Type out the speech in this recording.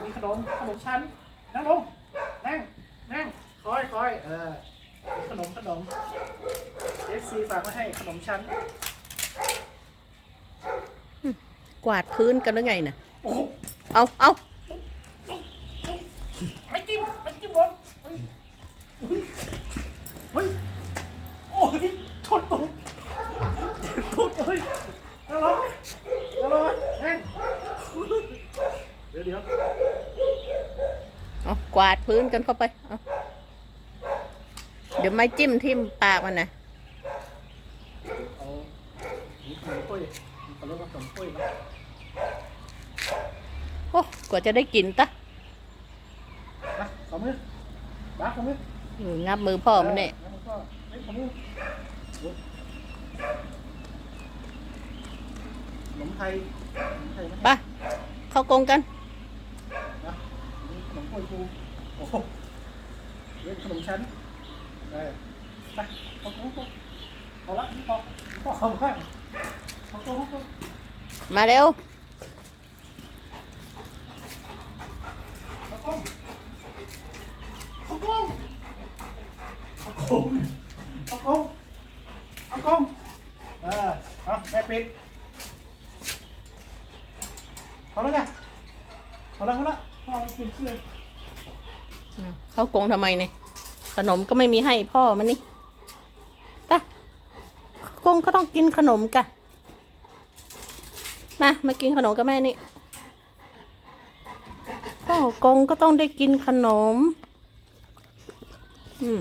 นมขนมชั้นนั่งลงนั่งนั่งคอยคอยเออขนมขนมเอฟซีฝากมาให้ขนมชั้น กวาดพื้นกันหรือไงน่ะ โอ้โหเอาเอาไม่จิ้มไม่จิ้มบอลเฮ้ยเฮ้ยโอ้ยชนตุ๊กตุ๊กเฮ้ยนั่งลงนั่งลงนั่งเดี๋ยวเดี๋ยว เอากวาดพื้นกันเข้าไปเอาเดี๋ยวไม่จิ้มทิ่มปากมันนะเอาหมูขนมปุ้ยขนมขนมปุ้ยนะโอ้กว่าจะได้กินตะมาขอมือบ้าขอมืออืมงับมือพ่อมันเนี่ยเออแล้วก็เฮ้ยขอมือขนมไทยขนมไทยไหมไปเข้ากรงกันนะ นี่ขนมปุ้ยกูโอ้โหเรียกขนมชั้นเออไปขอบคุณครับเอาละนี่พอพอเอาบ้างขอบคุณครับมาเร็วขอบคุณขอบคุณขอบคุณขอบคุณขอบคุณเออเอาแม่ปิดพอแล้วไงพอแล้วพอแล้วพอแล้วกินเสื้อ เข้ากรงทำไมเนี่ยขนมก็ไม่มีให้พ่อมันนี่ตะกรงก็ต้องกินขนมกะมามากินขนมกับแม่นี่พ่อกงก็ต้องได้กินขนม อืม